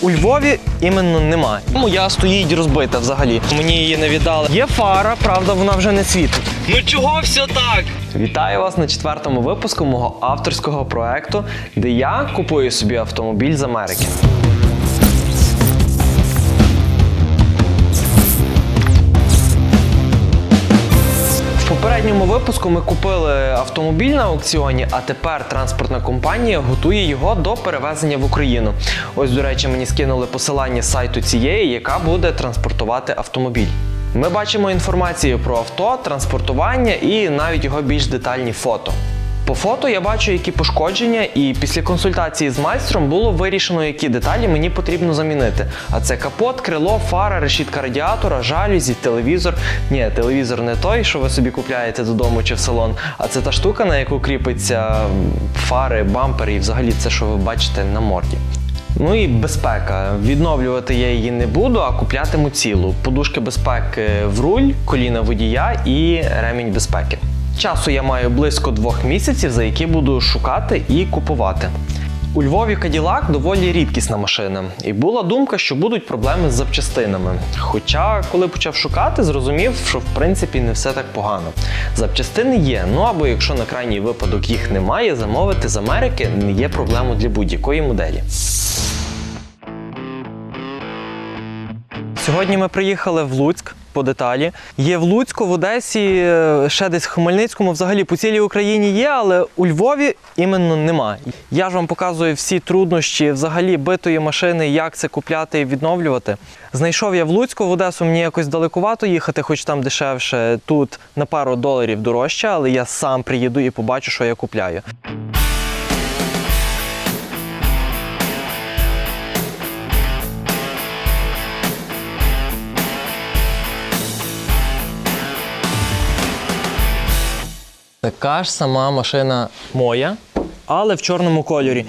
У Львові іменно немає. Моя стоїть розбита взагалі. Мені її не віддали. Є фара, правда, вона вже не світить. Ну чого все так? Вітаю вас на четвертому випуску мого авторського проекту, де я купую собі автомобіль з Америки. Попередньому випуску ми купили автомобіль на аукціоні, а тепер транспортна компанія готує його до перевезення в Україну. Ось, до речі, мені скинули посилання з сайту цієї, яка буде транспортувати автомобіль. Ми бачимо інформацію про авто, транспортування і навіть його більш детальні фото. По фото я бачу, які пошкодження, і після консультації з майстром було вирішено, які деталі мені потрібно замінити. А це капот, крило, фара, решітка радіатора, жалюзі, телевізор. Ні, телевізор не той, що ви собі купляєте додому чи в салон, а це та штука, на яку кріпиться фари, бампери і взагалі це, що ви бачите на морді. Ну і безпека. Відновлювати я її не буду, а куплятиму цілу. Подушки безпеки в руль, коліна водія і ремінь безпеки. Часу я маю близько двох місяців, за які буду шукати і купувати. У Львові Каділак доволі рідкісна машина, і була думка, що будуть проблеми з запчастинами. Хоча, коли почав шукати, зрозумів, що в принципі не все так погано. Запчастини є, ну або якщо на крайній випадок їх немає, замовити з Америки не є проблемою для будь-якої моделі. Сьогодні ми приїхали в Луцьк по деталі. Є в Луцьку, в Одесі, е, ще десь в Хмельницькому. Взагалі по цілій Україні є, але у Львові іменно нема. Я ж вам показую всі труднощі взагалі битої машини, як це купляти і відновлювати. Знайшов я в Луцьку, в Одесу мені якось далекувато їхати, хоч там дешевше. Тут на пару доларів дорожче, але я сам приїду і побачу, що я купляю. Така ж сама машина моя, але в чорному кольорі.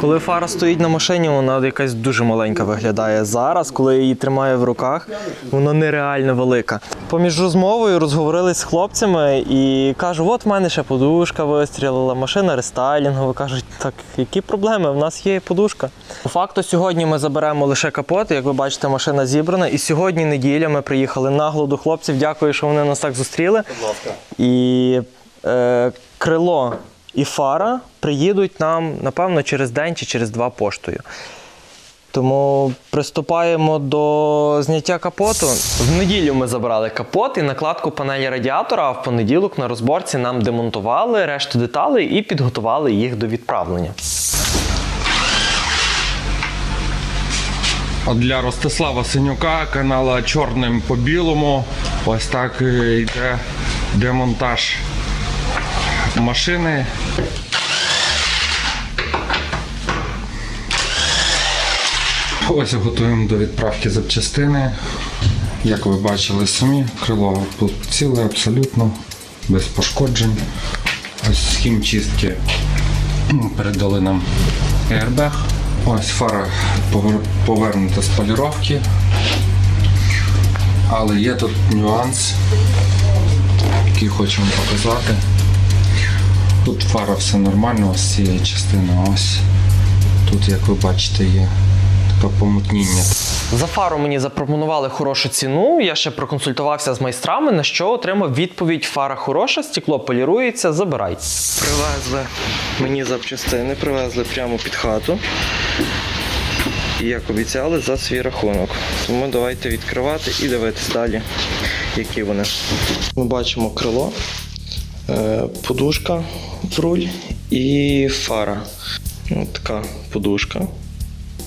Коли фара стоїть на машині, вона якась дуже маленька виглядає. Зараз, коли я її тримаю в руках, вона нереально велика. Поміж розмовою розговорились з хлопцями і кажу: от в мене ще подушка вистрілила, машина рестайлінгова. Кажуть, так які проблеми? В нас є подушка. По факту, сьогодні ми заберемо лише капот. Як ви бачите, машина зібрана. І сьогодні неділя ми приїхали нагло до хлопців. Дякую, що вони нас так зустріли. І е, крило і фара приїдуть нам, напевно, через день чи через два поштою. Тому приступаємо до зняття капоту. В неділю ми забрали капот і накладку панелі радіатора, а в понеділок на розборці нам демонтували решту деталей і підготували їх до відправлення. Для Ростислава Синюка канала Чорним по білому. Ось так йде демонтаж машини. Ось готуємо до відправки запчастини. Як ви бачили самі, крило ціле абсолютно, без пошкоджень. Ось з хімчистки передали нам airbag. Ось фара повернута з поліровки. Але є тут нюанс, який хочемо показати. Тут фара все нормально, ось цієї частини. Ось тут, як ви бачите, є таке помутніння. За фару мені запропонували хорошу ціну. Я ще проконсультувався з майстрами, на що отримав відповідь: фара хороша, стекло полірується, забирай. Привезли мені запчастини, привезли прямо під хату. І як обіцяли, за свій рахунок. Тому давайте відкривати і дивитись далі, які вони. Ми бачимо крило, подушка в руль і фара. Ось така подушка.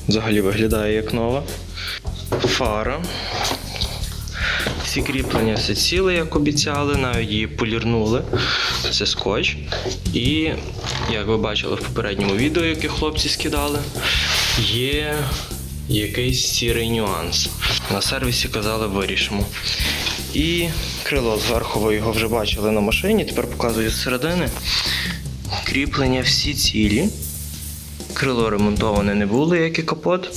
Взагалі виглядає як нова. Фара. Всі кріплення все ціле, як обіцяли, навіть її полірнули. Це скотч. І, як ви бачили в попередньому відео, яке хлопці скидали, є якийсь сірий нюанс. На сервісі казали, вирішимо. І крило зверху ви його вже бачили на машині, тепер показую з середини. Кріплення всі цілі. Крило ремонтоване не було, як і капот.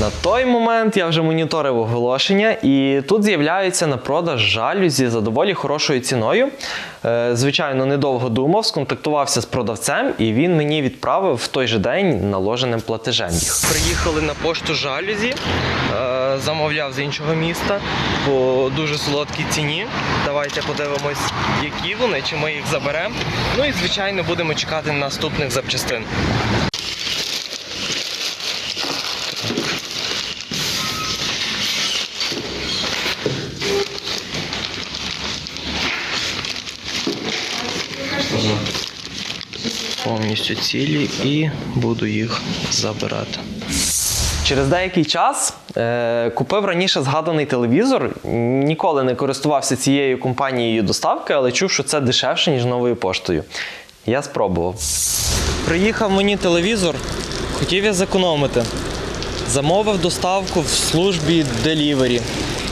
На той момент я вже моніторив оголошення, і тут з'являються на продаж жалюзі за доволі хорошою ціною. Е, Звичайно, недовго думав, сконтактувався з продавцем, і він мені відправив в той же день наложеним платежем їх. Приїхали на пошту жалюзі, е, замовляв з іншого міста по дуже солодкій ціні. Давайте подивимось, які вони, чи ми їх заберемо. Ну і звичайно будемо чекати наступних запчастин. повністю цілі і буду їх забирати. Через деякий час е, купив раніше згаданий телевізор. Ніколи не користувався цією компанією доставки, але чув, що це дешевше, ніж новою поштою. Я спробував. Приїхав мені телевізор, хотів я зекономити. Замовив доставку в службі Delivery.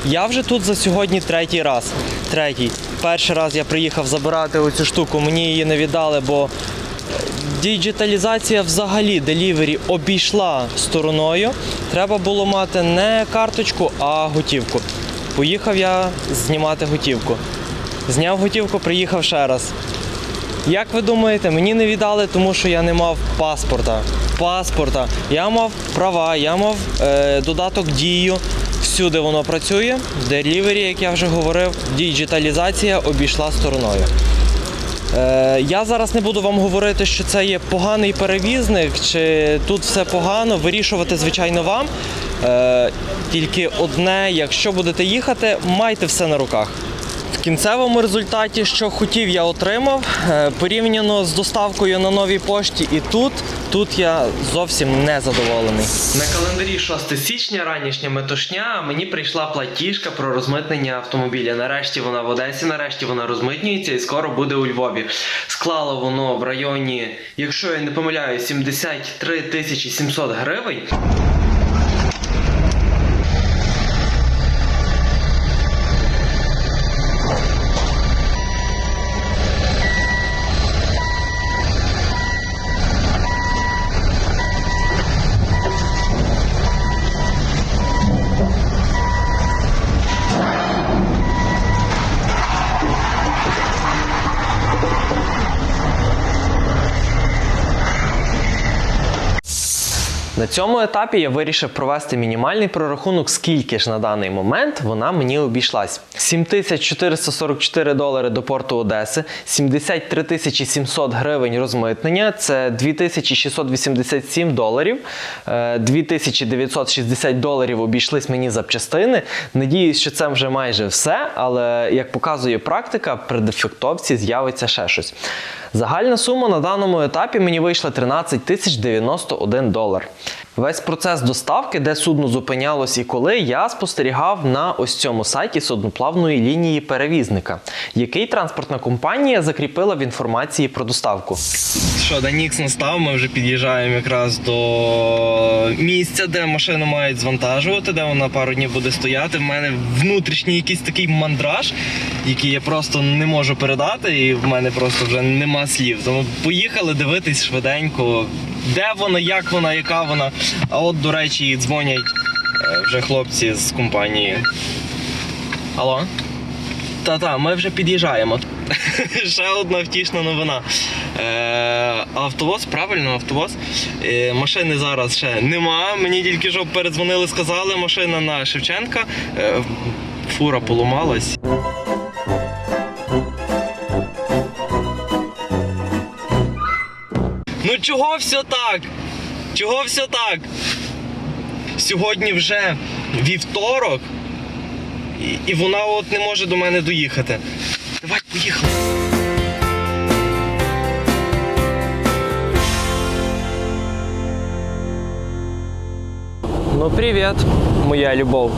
Я вже тут за сьогодні третій раз. Третій. Перший раз я приїхав забирати оцю штуку, мені її не віддали, бо діджиталізація взагалі делівері обійшла стороною. Треба було мати не карточку, а готівку. Поїхав я знімати готівку. Зняв готівку, приїхав ще раз. Як ви думаєте, мені не віддали, тому що я не мав паспорта. Паспорта. Я мав права, я мав е, додаток дію. Всюди воно працює. Делівері, як я вже говорив, діджиталізація обійшла стороною. Е, я зараз не буду вам говорити, що це є поганий перевізник, чи тут все погано. Вирішувати, звичайно, вам. Е, тільки одне, якщо будете їхати, майте все на руках. Кінцевому результаті, що хотів, я отримав. Е, Порівняно з доставкою на новій пошті і тут, тут я зовсім не задоволений. На календарі 6 січня, ранішня метушня, мені прийшла платіжка про розмитнення автомобіля. Нарешті вона в Одесі, нарешті вона розмитнюється і скоро буде у Львові. Склало воно в районі, якщо я не помиляю, 73 тисячі 700 гривень. На цьому етапі я вирішив провести мінімальний прорахунок, скільки ж на даний момент вона мені обійшлась. 7444 долари до порту Одеси, 73 700 гривень розмитнення, це 2687 доларів, е, 2960 доларів обійшлись мені запчастини. Надіюсь, що це вже майже все, але як показує практика, при дефектовці з'явиться ще щось. Загальна сума на даному етапі мені вийшла 13 тисяч 91 долар. Весь процес доставки, де судно зупинялось і коли, я спостерігав на ось цьому сайті судноплавної лінії перевізника, який транспортна компанія закріпила в інформації про доставку. Що, Данікс настав, ми вже під'їжджаємо якраз до місця, де машину мають звантажувати, де вона пару днів буде стояти. В мене внутрішній якийсь такий мандраж, який я просто не можу передати, і в мене просто вже нема слів. Тому поїхали дивитись швиденько, де вона, як вона, яка вона. А от, до речі, дзвонять е, вже хлопці з компанії. Алло? Та-та, ми вже під'їжджаємо. Ще одна втішна новина. Е, автовоз, правильно, автовоз. Е, машини зараз ще нема. Мені тільки що передзвонили, сказали, машина на Шевченка. Е, фура поламалась. Чого все так? Чого все так? Сьогодні вже вівторок, і, і вона от не може до мене доїхати. Давай, поїхали. Ну, привіт, моя любов.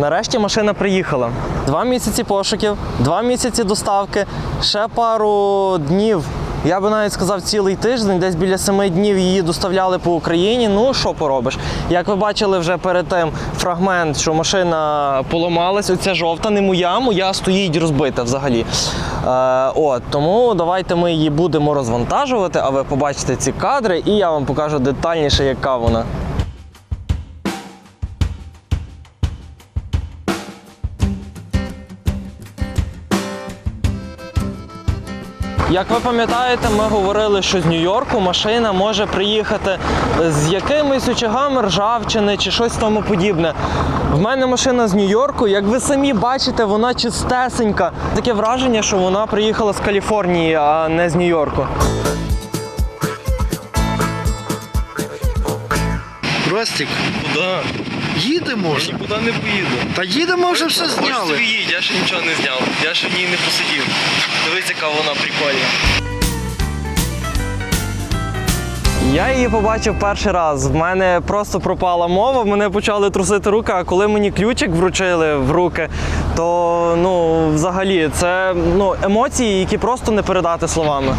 Нарешті машина приїхала. Два місяці пошуків, два місяці доставки, ще пару днів Я би навіть сказав цілий тиждень, десь біля семи днів її доставляли по Україні. Ну що поробиш? Як ви бачили вже перед тим фрагмент, що машина поламалась, оця жовта, не моя, моя стоїть розбита взагалі. Е, от, тому давайте ми її будемо розвантажувати, а ви побачите ці кадри, і я вам покажу детальніше, яка вона. Як ви пам'ятаєте, ми говорили, що з Нью-Йорку машина може приїхати з якимись очагами ржавчини чи щось тому подібне. В мене машина з Нью-Йорку, як ви самі бачите, вона чистесенька. Таке враження, що вона приїхала з Каліфорнії, а не з Нью-Йорку. Ростик, Куди? їдемо ж. Нікуди не поїду. Та їдемо вже все Ось зняли. собі їдь, я ще нічого не зняв. Я ще в ній не посидів. Дивись, яка вона прикольна. Я її побачив перший раз. В мене просто пропала мова, мене почали трусити руки, а коли мені ключик вручили в руки, то ну, взагалі це ну, емоції, які просто не передати словами.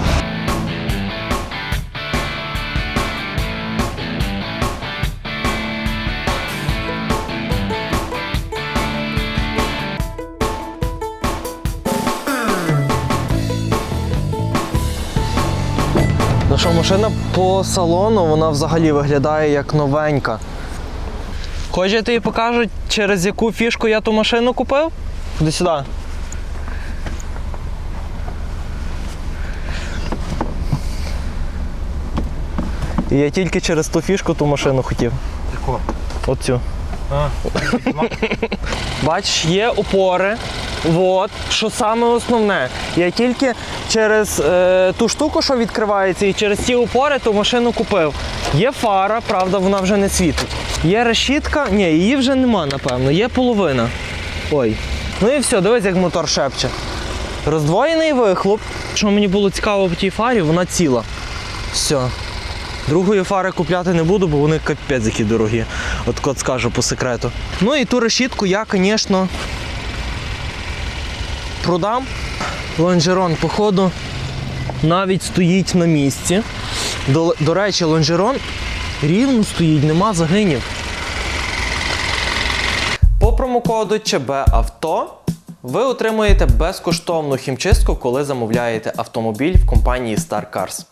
Що, машина по салону, вона взагалі виглядає як новенька. Хочеш, я тобі покажу, через яку фішку я ту машину купив? Ходи сюди. І я тільки через ту фішку ту машину хотів. Яку? Оцю. А, Бачиш, є опори. От, що саме основне. Я тільки через е, ту штуку, що відкривається, і через ці опори ту машину купив. Є фара, правда, вона вже не світить. Є решітка, ні, її вже нема, напевно, є половина. Ой. Ну і все, дивись, як мотор шепче. Роздвоєний вихлоп. Що мені було цікаво по тій фарі, вона ціла. Все. Другої фари купляти не буду, бо вони капець які дорогі. От кот скажу по секрету. Ну і ту решітку я, звісно, продам. Лонжерон, походу, навіть стоїть на місці. До, до речі, лонжерон рівно стоїть, нема загинів. По промокоду ЧБ Авто ви отримуєте безкоштовну хімчистку, коли замовляєте автомобіль в компанії Star Cars.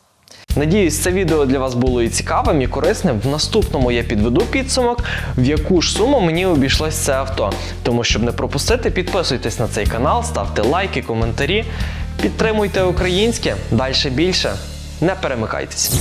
Надіюсь, це відео для вас було і цікавим, і корисним. В наступному я підведу підсумок, в яку ж суму мені обійшлось це авто. Тому, щоб не пропустити, підписуйтесь на цей канал, ставте лайки, коментарі, підтримуйте українське, далі більше. Не перемикайтесь.